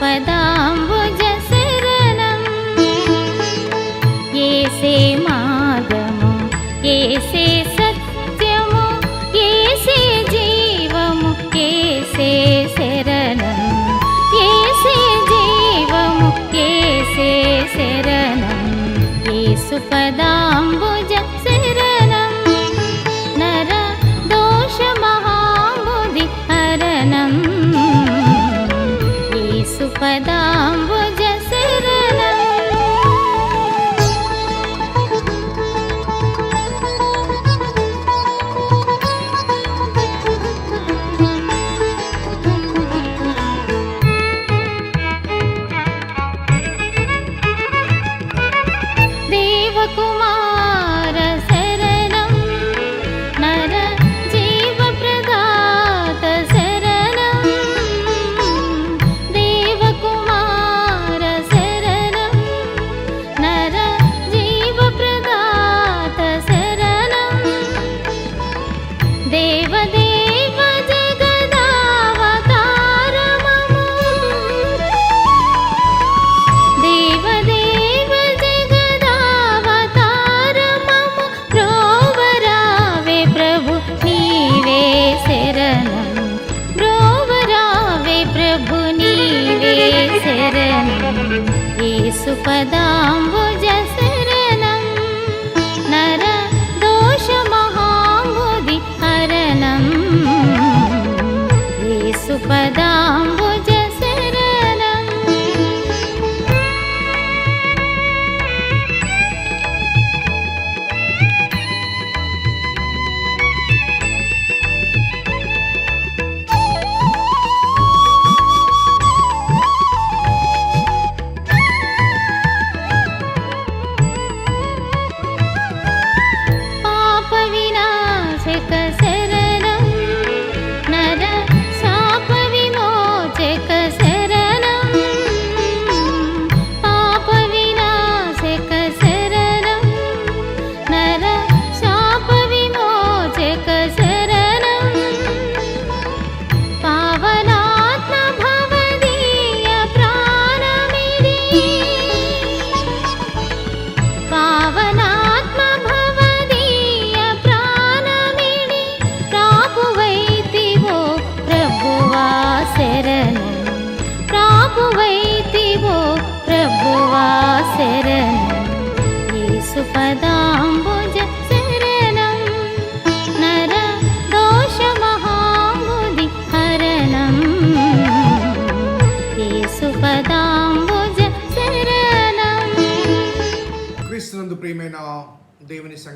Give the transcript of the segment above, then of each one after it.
पदाम् ये से मा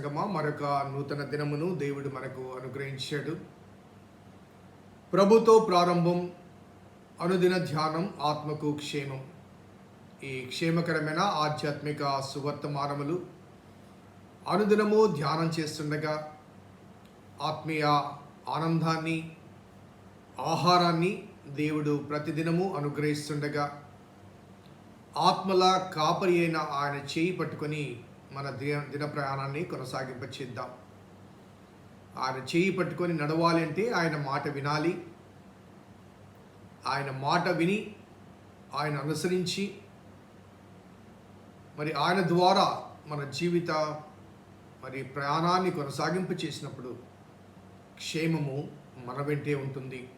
సంగమా మరొక నూతన దినమును దేవుడు మనకు అనుగ్రహించాడు. ప్రభుతో ప్రారంభం అనుదిన ధ్యానం ఆత్మకు క్షేమం. ఈ క్షేమకరమైన ఆధ్యాత్మిక సువర్తమానములు అనుదినము ధ్యానం చేస్తుండగా ఆత్మీయ ఆనందాన్ని ఆహారాన్ని దేవుడు ప్రతిదినము అనుగ్రహిస్తుండగా ఆత్మల కాపరి అయిన ఆయన చేయి పట్టుకొని మన దిన దిన ప్రయాణాన్ని కొనసాగింపచేద్దాం. ఆయన చేయి పట్టుకొని నడవాలి అంటే ఆయన మాట వినాలి. ఆయన మాట విని ఆయన అనుసరించి మరి ఆయన ద్వారా మన జీవిత మరి ప్రయాణాన్ని కొనసాగింపు చేసినప్పుడు క్షేమము మన వెంటే ఉంటుంది.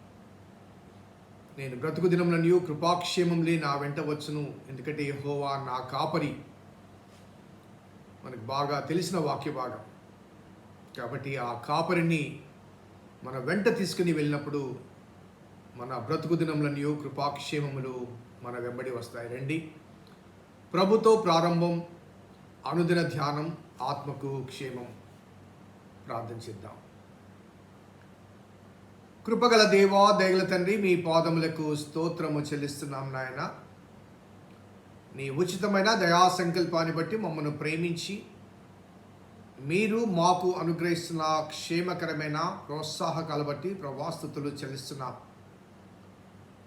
నేను బ్రతుకు దినములనియు కృపాక్షేమం లే నా వెంట వచ్చును. ఎందుకంటే హోవా నా కాపరి. మనకు బాగా తెలిసిన వాక్య భాగం. కాబట్టి ఆ కాపరిని మన వెంట తీసుకుని వెళ్ళినప్పుడు మన బ్రతుకు దినములను కృపాక్షేమములు మన వెంబడి వస్తాయి. రండి. ప్రభుతో ప్రారంభం అనుదిన ధ్యానం ఆత్మకు క్షేమం ప్రార్థన చేద్దాం. కృపగల దేవా దయగల తండ్రి మీ పాదములకు స్తోత్రము చెల్లిస్తున్నాం నాయన. నీ ఉచితమైన దయా సంకల్పాన్ని బట్టి మమ్మల్ని ప్రేమించి మీరు మాకు అనుగ్రహిస్తున్న క్షేమకరమైన ప్రోత్సాహకాలు బట్టి ప్రభాస్తుతులు చెల్లిస్తున్నాం.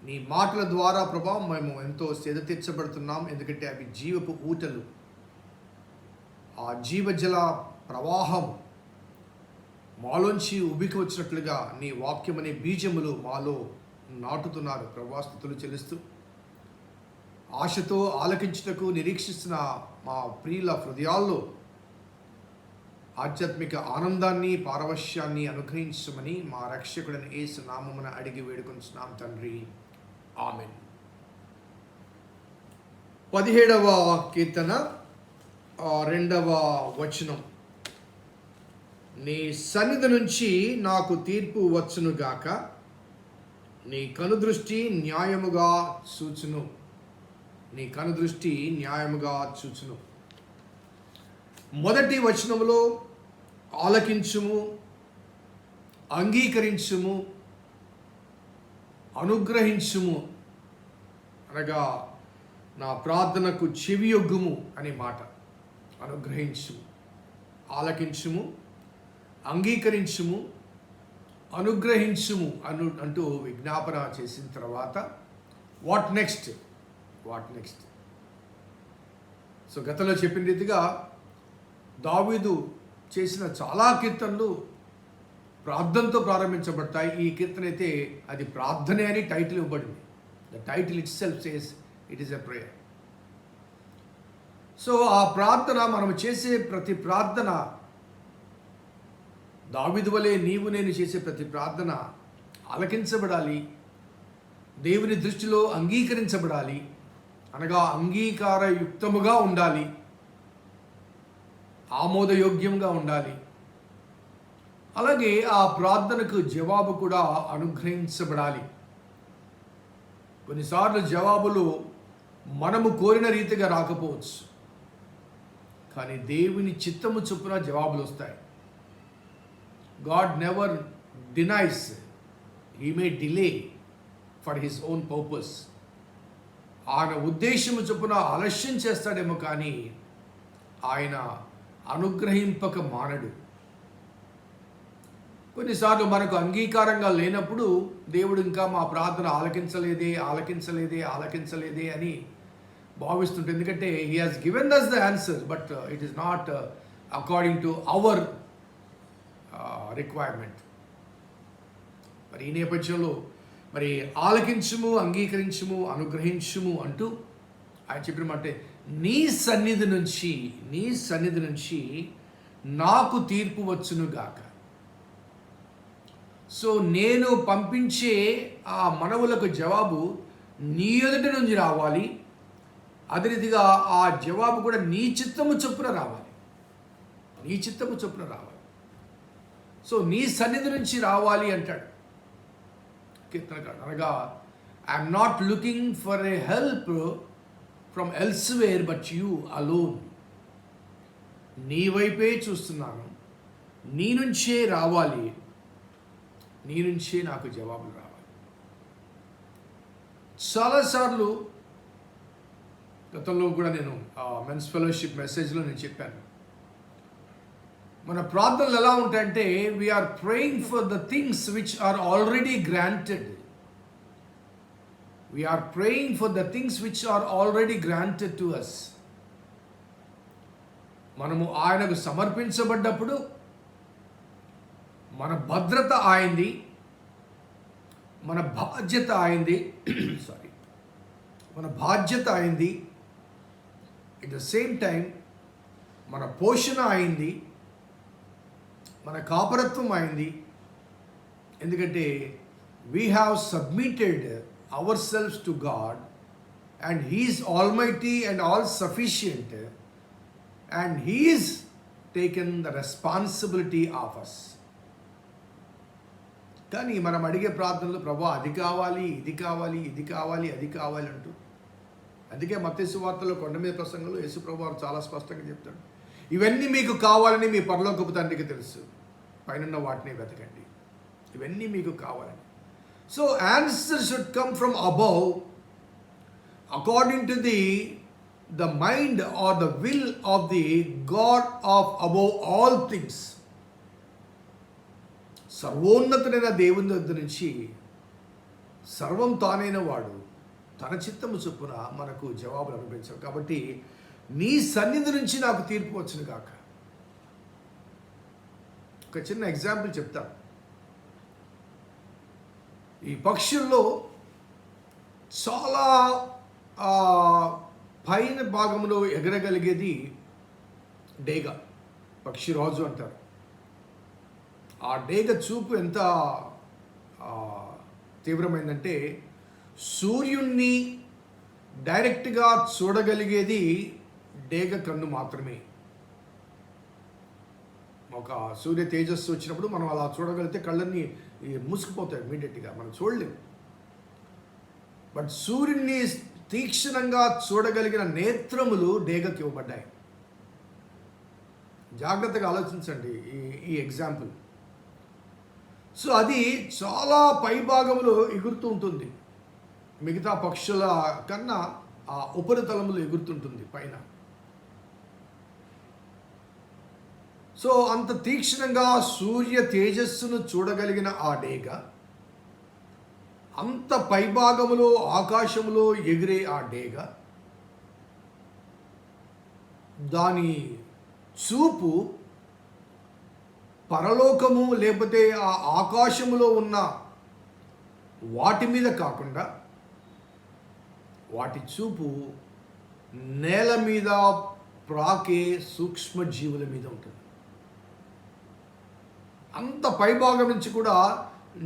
నీ మాటల ద్వారా ప్రభా మేము ఎంతో సేద తీర్చబడుతున్నాం. ఎందుకంటే అవి జీవపు ఊటలు. ఆ జీవజల ప్రవాహం మాలోంచి ఉబికి వచ్చినట్లుగా నీ వాక్యం అనే బీజములు మాలో నాటుతున్నారు. ప్రభాస్తుతులు చెల్లిస్తూ ఆశతో ఆలకించుటకు నిరీక్షిస్తున్న మా ప్రియుల హృదయాల్లో ఆధ్యాత్మిక ఆనందాన్ని పారవశ్యాన్ని అనుగ్రహించమని మా రక్షకుడిని ఏసు నామమున అడిగి వేడుకొంచున్నాం తండ్రి. ఆమెన్. పదిహేడవ కీర్తన రెండవ వచనం. నీ సన్నిధి నుంచి నాకు తీర్పు వచ్చునుగాక నీ కనుదృష్టి న్యాయముగా సూచును నీ కనుదృష్టి న్యాయముగా చూచును. మొదటి వచనములో ఆలకించుము అంగీకరించుము అనుగ్రహించుము. అనగా నా ప్రార్థనకు చెవియొగ్గుము అనే మాట. అనుగ్రహించుము ఆలకించుము అంగీకరించుము అనుగ్రహించుము అను అంటూ విజ్ఞాపన చేసిన తర్వాత what next what next? So గతంలో చెప్పిన రీతిగా దావీదు చేసిన చాలా కీర్తనలు ప్రార్థనతో ప్రారంభించబడతాయి. ఈ కీర్తన అయితే అది ప్రార్థనే అని టైటిల్ ఇవ్వబడింది. The title itself says it is a prayer so ఆ ప్రార్థన మనం చేసే ప్రతి ప్రార్థన దావిదు వలె నీవు నేను చేసే ప్రతి ప్రార్థన ఆలకించబడాలి దేవుని దృష్టిలో అంగీకరించబడాలి అనగా అంగీకారయుక్తముగా ఉండాలి. ఆమోదయోగ్యంగా ఉండాలి. అలాగే ఆ ప్రార్థనకు జవాబు కూడా అనుగ్రహించబడాలి. కొన్నిసార్లు జవాబులు మనము కోరిన రీతిగా రాకపోవచ్చు. కానీ దేవుని చిత్తము చొప్పున జవాబులు వస్తాయి. God never denies he may delay for his own purpose ఆయన ఉద్దేశము చొప్పున ఆలస్యం చేస్తాడేమో కానీ ఆయన అనుగ్రహింపక మానడు. కొన్నిసార్లు మనకు అంగీకారంగా లేనప్పుడు దేవుడు ఇంకా మా ప్రార్థన ఆలకించలేదే ఆలకించలేదే ఆలకించలేదే అని భావిస్తుంటే ఎందుకంటే he has given thus the answer but it is not according to our requirement మరి ఈ నేపథ్యంలో మరి ఆలకించుము అంగీకరించుము అనుగ్రహించుము అంటూ ఆయన చెప్పిన మాట నీ సన్నిధి నుంచి నీ సన్నిధి నుంచి నాకు తీర్పు వచ్చునుగాక సో నేను పంపించే ఆ మనవులకు జవాబు నీ ఎదుటి నుంచి రావాలి. అదే రీతిగా ఆ జవాబు కూడా నీ చిత్తము చొప్పున రావాలి. నీ చిత్తము చొప్పున రావాలి. సో నీ సన్నిధి నుంచి రావాలి అంటాడు. కీర్తనకారుడు అనగా I'm not looking for a help from elsewhere but you alone నీ వైపే చూస్తున్నాను. నీ నుంచే రావాలి. నీ నుంచే నాకు జవాబులు రావాలి. చాలాసార్లు గతంలో కూడా నేను మెన్స్ ఫెలోషిప్ మెసేజ్లో నేను చెప్పాను. మన ప్రార్థనలు ఎలా ఉంటాయంటే we are praying for the things which are already granted we are praying for the things which are already granted to us మనము ఆయనకు సమర్పించబడ్డప్పుడు మన భద్రత ఆయింది మన బాధ్యత ఆయింది సారీ మన బాధ్యత అయింది ఎట్ ద సేమ్ టైం మన పోషణ అయింది మన కాపరత్వం అయింది ఎందుకంటే we have submitted our selfs to God and he is almighty and all sufficient and he is taken the responsibility of us కానీ మనం అడిగే ప్రార్థనలు ప్రభా అది కావాలి ఇది కావాలి ఇది కావాలి అది కావాలి అంటూ. అందుకే మత్స్సు వార్తలో కొండ మీద ప్రసంగంలో యేసు ప్రభు వారు చాలా స్పష్టంగా చెప్తాడు. ఇవన్నీ మీకు కావాలని మీ పరలోకపు తండ్రికి తెలుసు. పైన వాటిని వెతకండి. ఇవన్నీ మీకు కావాలని. So answer should come from above according to the the mind or the will of the God of above all things సర్వోన్నతుడైన దేవుని దగ్గర నుంచి సర్వం తానైన వాడు తన చిత్తము చొప్పున మనకు జవాబులు అనిపించారు కాబట్టి నీ సన్నిధి నుంచి నాకు తీర్పు వచ్చును కాక. ఒక చిన్న ఎగ్జాంపుల్ చెప్తాను ఈ పక్షుల్లో చాలా పైన భాగంలో ఎగరగలిగేది డేగ. పక్షిరాజు అంటారు. ఆ డేగ చూపు ఎంత తీవ్రమైందంటే సూర్యుణ్ణి డైరెక్ట్గా చూడగలిగేది డేగ కన్ను మాత్రమే. ఒక సూర్య తేజస్సు వచ్చినప్పుడు మనం అలా చూడగలిగితే కళ్ళన్నీ మూసుకుపోతాయి ఇమీడియట్గా. మనం చూడలేము బట్ సూర్యుడిని తీక్షణంగా చూడగలిగిన నేత్రములు డేగకి ఇవ్వబడ్డాయి. జాగ్రత్తగా ఆలోచించండి ఈ ఈ ఎగ్జాంపుల్ సో అది చాలా పై భాగంలో ఎగురుతూ ఉంటుంది. మిగతా పక్షుల కన్నా ఆ ఉపరితలములు ఎగురుతుంటుంది పైన. సో అంత తీక్షణంగా సూర్య తేజస్సును చూడగలిగిన ఆ డేగ అంత పైభాగములో ఆకాశములో ఎగిరే ఆ డేగ దాని చూపు పరలోకము లేకపోతే ఆ ఆకాశములో ఉన్న వాటి మీద కాకుండా వాటి చూపు నేల మీద ప్రాకే సూక్ష్మ జీవుల మీద ఉంటుంది. అంత పైభాగం నుంచి కూడా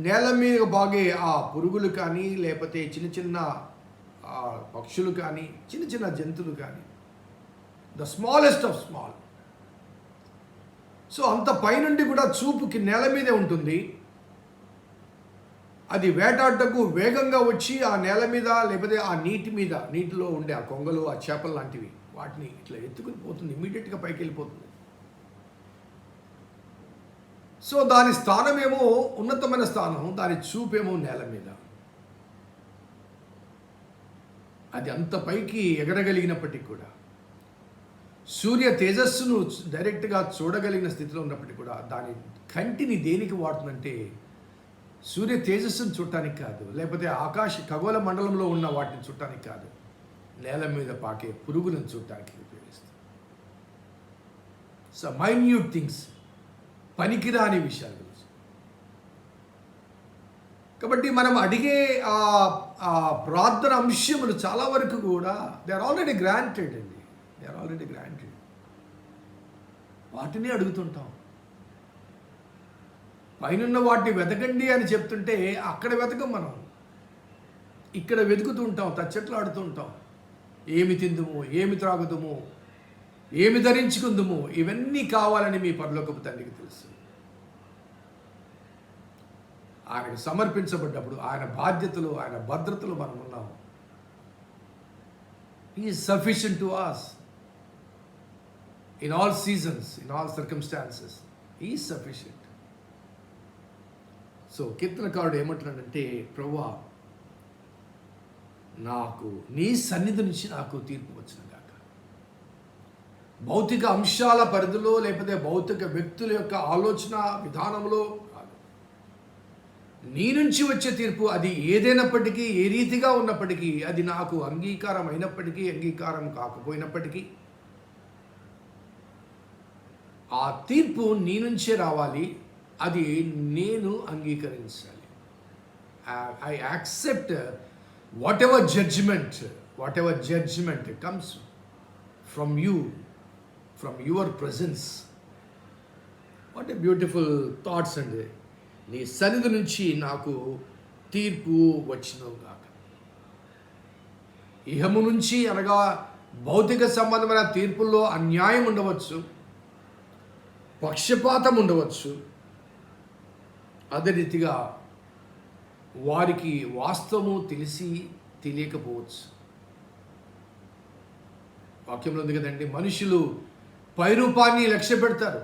నేల మీద బాగే ఆ పురుగులు కానీ లేకపోతే చిన్న చిన్న ఆ, పక్షులు కానీ చిన్న చిన్న జంతువులు కానీ. The smallest of small so అంత పైనుండి కూడా చూపుకి నేల మీదే ఉంటుంది. అది వేటాడటకు వేగంగా వచ్చి ఆ నేల మీద లేకపోతే ఆ నీటి మీద నీటిలో ఉండే ఆ కొంగలు ఆ చేపలు లాంటివి వాటిని ఇట్లా ఎత్తుకుని పోతుంది ఇమీడియట్గా పైకి వెళ్ళిపోతుంది. సో దాని స్థానమేమో ఉన్నతమైన స్థానం దాని చూపేమో నేల మీద. అది అంత పైకి ఎగరగలిగినప్పటికీ కూడా. సూర్య తేజస్సును డైరెక్ట్గా చూడగలిగిన స్థితిలో ఉన్నప్పటికీ కూడా దాని కంటిని దేనికి వాడుతుందంటే సూర్య తేజస్సును చూడటానికి కాదు లేకపోతే ఆకాశ ఖగోళ మండలంలో ఉన్న వాటిని చూడటానికి కాదు. నేల మీద పాకే పురుగులను చూడటానికి ఉపయోగిస్తుంది సో మైన్యూట్ థింగ్స్ పనికిరాని విషయాల గురించి కాబట్టి మనం అడిగే ఆ ఆ ప్రార్థన అంశములు చాలా వరకు కూడా దే ఆర్ ఆల్రెడీ గ్రాంటెడ్ అండి. దే ఆర్ ఆల్రెడీ గ్రాంటెడ్ వాటిని అడుగుతుంటాం. పైనున్న వాటిని వెతకండి అని చెప్తుంటే అక్కడ వెతకం మనం. ఇక్కడ వెతుకుతుంటాం తచ్చట్లు ఆడుతూ ఏమి తిందుము ఏమి త్రాగుదుము ఏమి ధరించుకుందుము? ఇవన్నీ కావాలని మీ పరలోకపు తండ్రికి తెలుసు. ఆయనకు సమర్పించబడ్డప్పుడు ఆయన బాధ్యతలు ఆయన భద్రతలు మనం ఉన్నాము. He sufficient to us in all seasons in all circumstances he sufficient so కీర్తనకారుడు ఏమంటున్నాడంటే ప్రభా నాకు నీ సన్నిధి నుంచి నాకు తీర్పు వచ్చిన భౌతిక అంశాల పరిధిలో లేకపోతే భౌతిక వ్యక్తుల యొక్క ఆలోచన విధానంలో కాదు. నీ నుంచి వచ్చే తీర్పు అది ఏదైనప్పటికీ ఏ రీతిగా ఉన్నప్పటికీ అది నాకు అంగీకారం అయినప్పటికీ అంగీకారం కాకపోయినప్పటికీ ఆ తీర్పు నీ నుంచే రావాలి. అది నేను అంగీకరించాలి. I accept whatever judgement whatever judgement comes from you from your presence what a beautiful thoughts అండి నీ సన్నిధి నుంచి నాకు తీర్పు వచ్చినవుగాక ఇహము నుంచి అనగా భౌతిక సంబంధమైన తీర్పుల్లో అన్యాయం ఉండవచ్చు. పక్షపాతం ఉండవచ్చు. అదే రీతిగా వారికి వాస్తవము తెలిసి తెలియకపోవచ్చు. వాక్యంలో ఉంది కదండి మనుషులు పైరూపాన్ని లక్ష్య పెడతారు.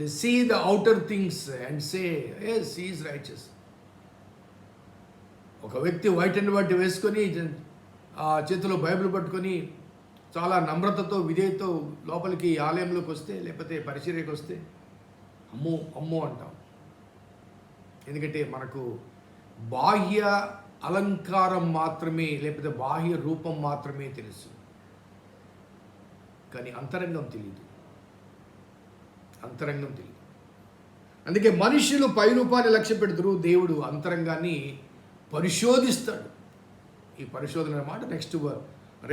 They see the outer things and say he is righteous ఒక వ్యక్తి వైట్ అండ్ వైట్ వేసుకొని చేతిలో బైబిల్ పట్టుకొని చాలా నమ్రతతో విధేయతో లోపలికి ఆలయంలోకి వస్తే లేకపోతే పరిచర్యకు వస్తే అమ్మో అమ్మో అంటాం. ఎందుకంటే మనకు బాహ్య అలంకారం మాత్రమే లేకపోతే బాహ్య రూపం మాత్రమే తెలుసు. కానీ అంతరంగం తెలియదు అంతరంగం తెలియదు అందుకే మనుషులు పైరూపాన్ని లక్ష్య పెడతారు దేవుడు అంతరంగాన్ని పరిశోధిస్తాడు. ఈ పరిశోధన మాట నెక్స్ట్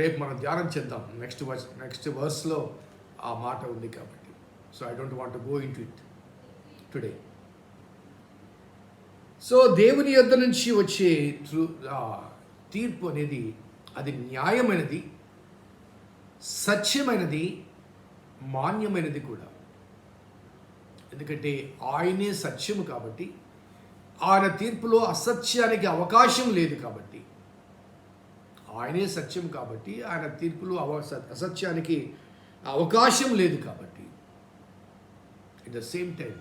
రేపు మనం ధ్యానం చేద్దాం. నెక్స్ట్ వర్స్ నెక్స్ట్ వర్స్లో ఆ మాట ఉంది కాబట్టి. So I don't want go in to it today దేవుని యొద్ద నుంచి వచ్చే తీర్పు అనేది అది న్యాయమైనది. సత్యమైనది మాన్యమైనది కూడా. ఎందుకంటే ఆయనే సత్యము కాబట్టి ఆయన తీర్పులో అసత్యానికి అవకాశం లేదు కాబట్టి. ఆయనే సత్యం కాబట్టి ఆయన తీర్పులో అవ అసత్యానికి అవకాశం లేదు కాబట్టి. ఎట్ ద సేమ్ టైం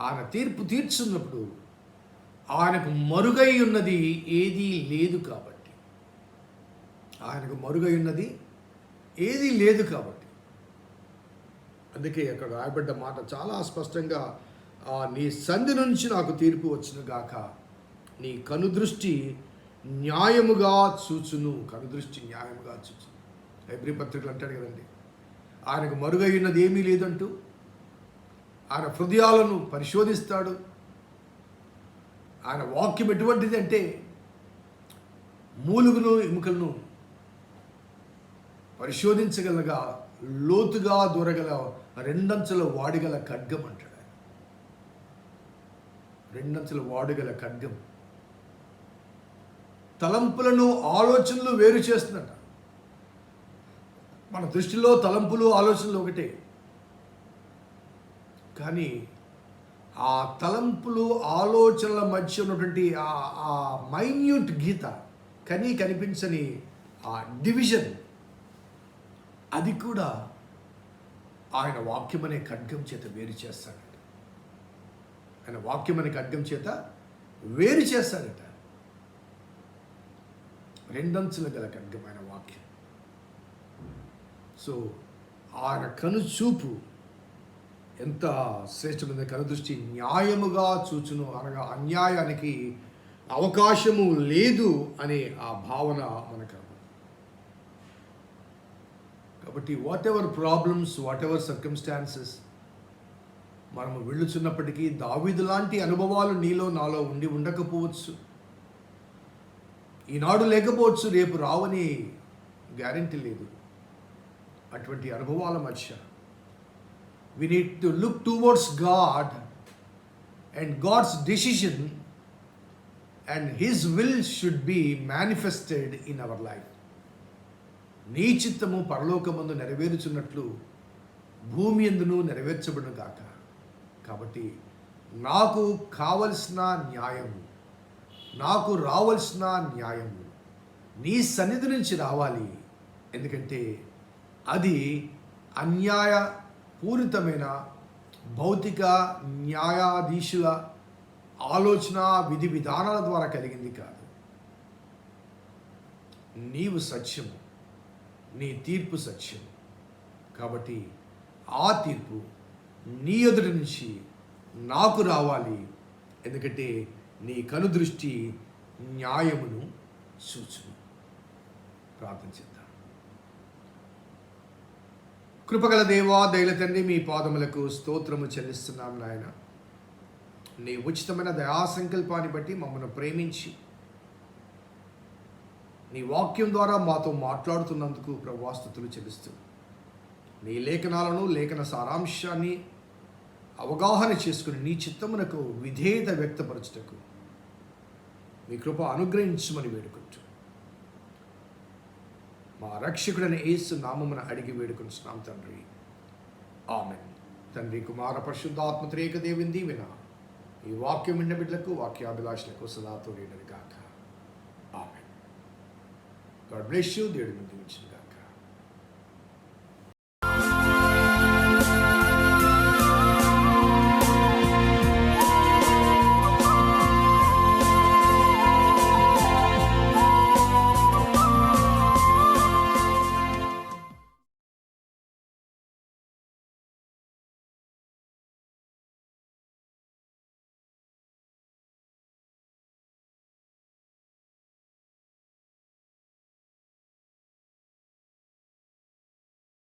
ఆయన తీర్పు తీర్చున్నప్పుడు ఆయనకు మరుగై ఉన్నది ఏదీ లేదు కాబట్టి. ఆయనకు మరుగై ఉన్నది ఏదీ లేదు కాబట్టి. అందుకే అక్కడ రాయబడ్డ మాట చాలా స్పష్టంగా ఆ, నీ సంధి నుంచి నాకు తీర్పు వచ్చిన గాక నీ కనుదృష్టి న్యాయముగా చూచును. కనుదృష్టి న్యాయముగా చూచును. లైబ్రరీ పత్రికలు అంటాడు కదండి ఆయనకు మరుగైనది ఏమీ లేదంటూ ఆయన హృదయాలను పరిశోధిస్తాడు. ఆయన వాక్యం ఎటువంటిది అంటే మూలుగును ఎముకలను పరిశోధించగలగా లోతుగా దూరగల రెండంచుల వాడిగల ఖడ్గం అంటాడు ఆయన. రెండంచుల వాడుగల ఖడ్గం. తలంపులను ఆలోచనలు వేరు చేస్తుందట. మన దృష్టిలో తలంపులు ఆలోచనలు ఒకటే. కానీ ఆ తలంపులు ఆలోచనల మధ్య ఉన్నటువంటి ఆ ఆ మైన్యూట్ గీత కనీ కనిపించని ఆ డివిజన్ అది కూడా ఆయన వాక్యం అనే ఖడ్గం చేత వేరు చేస్తాడట. ఆయన వాక్యం అనే ఖడ్గం చేత వేరు చేస్తాడట. రెండంచుల గల ఖడ్గం ఆయన వాక్యం. సో ఆయన కను చూపు ఎంత శ్రేష్టమైన కనుదృష్టి న్యాయముగా చూచును అనగా అన్యాయానికి అవకాశము లేదు అనే ఆ భావన మనకు కాబట్టి whatever problems whatever circumstances మనము వెళ్ళుచున్నప్పటికీ దావిదు లాంటి అనుభవాలు నీలో నాలో ఉండి ఉండకపోవచ్చు. ఈనాడు లేకపోవచ్చు రేపు రావని గ్యారంటీ లేదు. అటువంటి అనుభవాల మధ్య we need to look towards God and God's decision and his will should be manifested in our life నీ చిత్తము పరలోకమందు నెరవేరుచున్నట్లు భూమి ఎందును నెరవేర్చబడును గాక. కాబట్టి నాకు కావలసిన న్యాయము నాకు రావలసిన న్యాయము నీ సన్నిధి నుంచి రావాలి. ఎందుకంటే అది అన్యాయ పూరితమైన భౌతిక న్యాయాధీశుల ఆలోచన విధి విధానాల ద్వారా కలిగింది కాదు. నీవు సత్యము. నీ తీర్పు సత్యం. కాబట్టి ఆ తీర్పు నీ ఎదుటి నుంచి నాకు రావాలి. ఎందుకంటే నీ కనుదృష్టి న్యాయమును సూచును. ప్రార్థన చేద్దాం. కృపగల దేవా దయల తండ్రి మీ పాదములకు స్తోత్రము చెల్లిస్తున్నాం నాయన. నీ ఉచితమైన దయా సంకల్పాన్ని బట్టి మమ్మల్ని ప్రేమించి నీ వాక్యం ద్వారా మాతో మాట్లాడుతున్నందుకు ప్రభాస్తుతులు చెల్లిస్తూ. నీ లేఖనాలను లేఖన సారాంశాన్ని అవగాహన చేసుకుని నీ చిత్తమునకు విధేయత వ్యక్తపరచుటకు మీ కృప అనుగ్రహించమని వేడుకుంటూ. మా రక్షకుడైన ఏసు నామమున అడిగి వేడుకుంటున్నాం తండ్రి. ఆమె తండ్రి కుమార పరిశుద్ధాత్మ త్రేక దేవుని దీవెన. ఈ వాక్యం విన్న బిడ్డలకు వాక్యాభిలాషులకు సదాతో లేడని కాక ఆమెన్ గాడ్ బ్లెస్ యూ దేవుడి ముందు ఉంచిన